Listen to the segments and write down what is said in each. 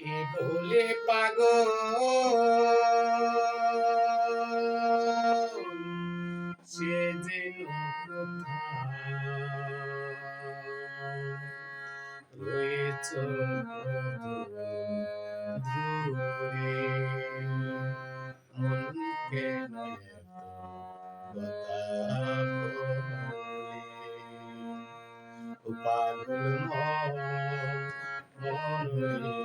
কে বলে পাগ সে যেন রয়েছ দূরে মন কেন পাগল মন মন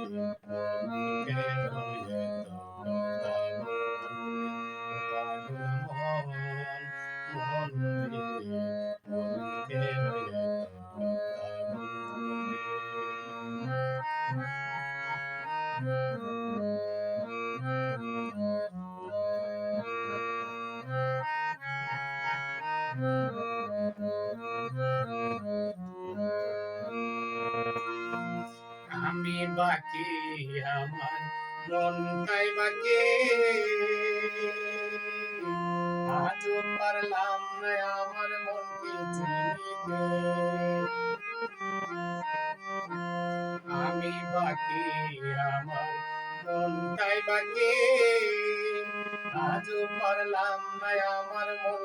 বাকি আমার মনটাই বাকি। আজও পারলাম না আমার মনকে চিনিতে। আমি বাকি আমার মনটাই বাকি। আজও পারলাম না আমার মনকে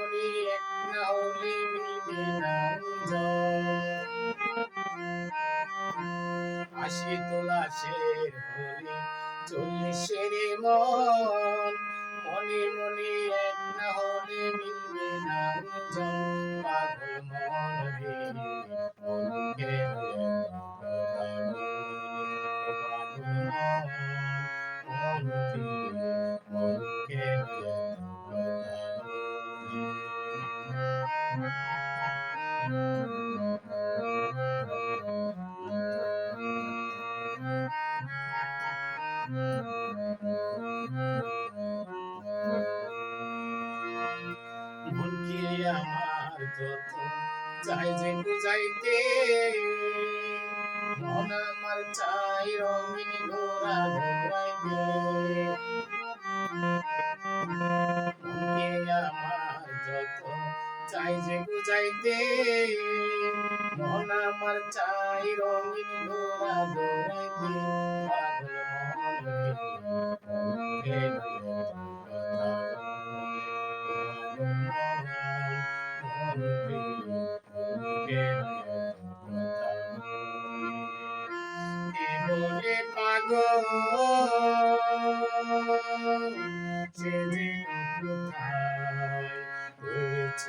হাসি তুলাসের হলে চল্লিশের মন। মনে মনে এক না হলে কি আমার যত চাই যে বুঝাইতে মন আমার চাই রঙিন ঘোরা ঘোরাইতে। আমার যত চাই যে বুঝাইতে মন আমার চাই রঙিন ঘোরা বলে পাগল সে যে কোথায় রয়েছ